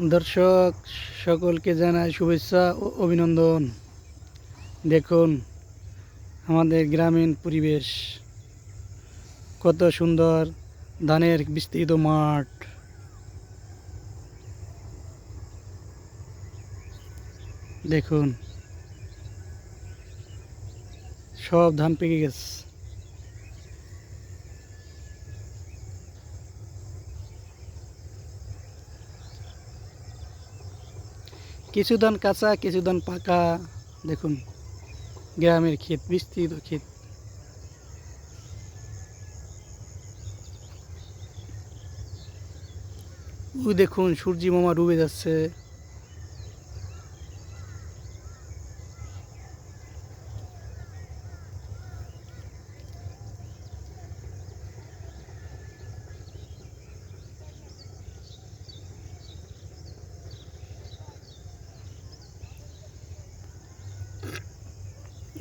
দর্শক, সকলকে জানাই শুভেচ্ছা ও অভিনন্দন। দেখুন আমাদের গ্রামীণ পরিবেশ। কত সুন্দর ধানের বিস্তৃত মাঠ। দেখুন, সব ধান পেকে গেছে। কিছু ধান কাঁচা, কিছু ধান পাকা। দেখুন, গ্রামের ক্ষেত, বিস্তৃত ক্ষেত। দেখুন সূর্যি মামা ডুবে যাচ্ছে।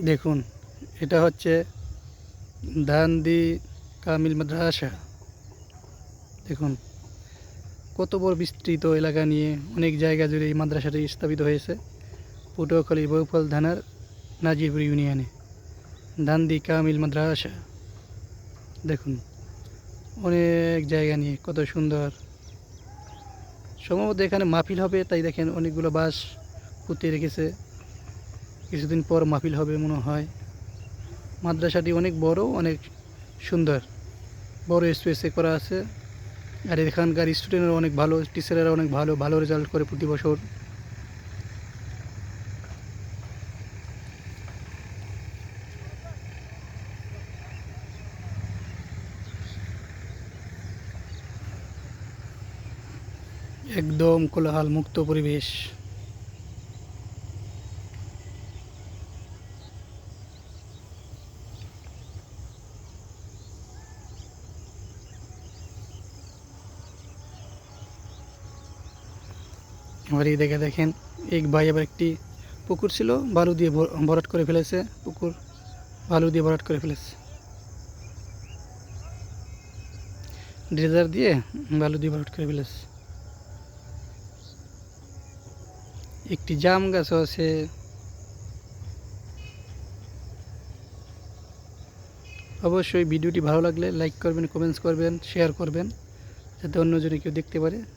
দেখুন, এটা হচ্ছে ধানদি কামিল মাদ্রাসা। দেখুন, কত বড় বিস্তৃত এলাকা নিয়ে অনেক জায়গা জুড়ে এই মাদ্রাসাটি স্থাপিত হয়েছে। পটুয়াখালী বহুফল থানার নাজিরপুর ইউনিয়নে। ধানদি কামিল মাদ্রাসা। দেখুন, অনেক জায়গা নিয়ে কত সুন্দর। সম্ভবত এখানে মাহফিল হবে, তাই দেখেন অনেকগুলো বাস পুঁতে রেখেছে। কিছুদিন পর মাহফিল হবে মনে হয়। মাদ্রাসাটি অনেক বড়, অনেক সুন্দর। বড় স্পেসে করা আছে। আর এখানকার স্টুডেন্টরা অনেক ভালো টিচারেরা অনেক ভালো ভালো রেজাল্ট করে প্রতি বছর। একদম কোলাহল মুক্ত পরিবেশ। আবার এই দেখে দেখেন, এক ভাই আবার একটি পুকুর ছিল, বালু দিয়ে ভর- ভরাট করে ফেলেছে, পুকুর বালু দিয়ে ভরাট করে ফেলেছে। ড্রেজার দিয়ে বালু দিয়ে ভরাট করে ফেলেছে। একটি জাম গাছও আছে। অবশ্যই ভিডিওটি ভালো লাগলে লাইক করবেন কমেন্টস করবেন শেয়ার করবেন, যাতে অন্যজনে কেউ দেখতে পারে।